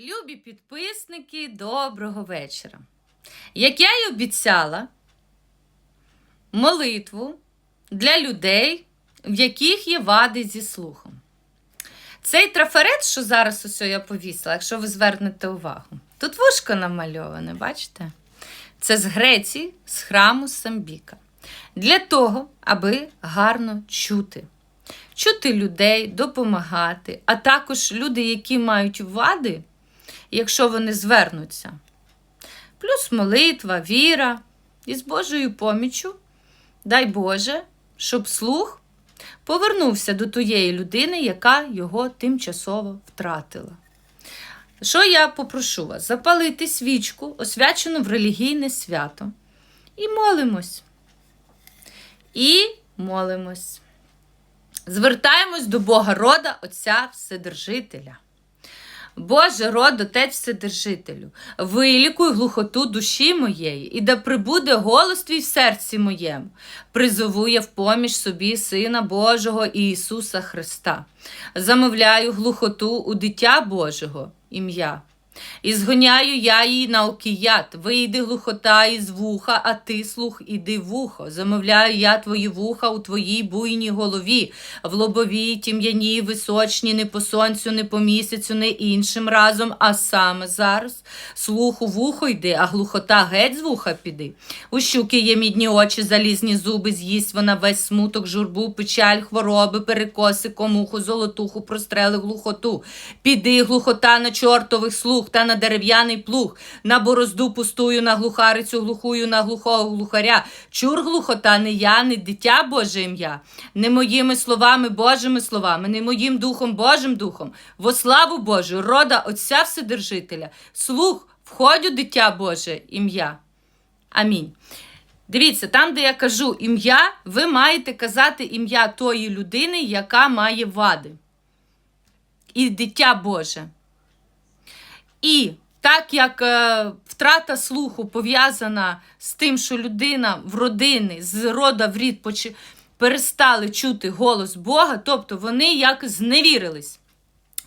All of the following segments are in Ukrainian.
Любі підписники, доброго вечора. Як я й обіцяла, молитву для людей, в яких є вади зі слухом. Цей трафарет, що зараз ось я повісила, якщо ви звернете увагу, тут вушко намальоване, бачите? Це з Греції, з храму Самбіка. Для того, аби гарно чути. Чути людей, допомагати, а також люди, які мають вади, якщо вони звернуться. Плюс молитва, віра і з Божою поміччю, дай Боже, щоб слух повернувся до тієї людини, яка його тимчасово втратила. Що я попрошу вас? Запалити свічку, освячену в релігійне свято, і молимось. І молимось. Звертаємось до Бога рода, Отця Вседержителя. Боже, род, Отець Вседержителю, вилікуй глухоту душі моєї, і да прибуде голос твій в серці моєму. Призову я в поміж собі Сина Божого Ісуса Христа. Замовляю глухоту у дитя Божого ім'я. І згоняю я її на окіят, вийди глухота із вуха, а ти слух іди вухо. Замовляю я твої вуха у твоїй буйній голові, в лобовій, тім'яній, височній, не по сонцю, не по місяцю, не іншим разом, а саме зараз. Слух у вухо йди, а глухота геть з вуха піди. У щуки є мідні очі, залізні зуби, з'їсть вона весь смуток, журбу, печаль, хвороби, перекоси, комуху, золотуху, прострели глухоту. Піди, глухота на чортових слух та на дерев'яний плуг, на борозду пустую, на глухарицю глухую, на глухого глухаря. Чур глухота, не я, не дитя Боже ім'я, не моїми словами, Божими словами, не моїм духом, Божим духом. Во славу Божу, рода Отця Вседержителя, слух, входю, дитя Боже ім'я. Амінь. Дивіться, там, де я кажу ім'я, ви маєте казати ім'я тої людини, яка має вади. І дитя Боже. І так як е, втрата слуху пов'язана з тим, що людина в родини з рода в рід почи- перестали чути голос Бога, тобто вони як зневірились.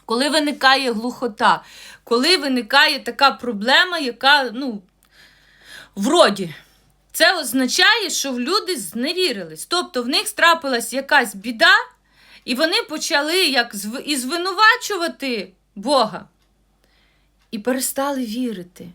Коли виникає глухота, коли виникає така проблема, яка ну, в роді, це означає, що люди зневірились. Тобто в них трапилась якась біда, і вони почали як і звинувачувати Бога і перестали вірити.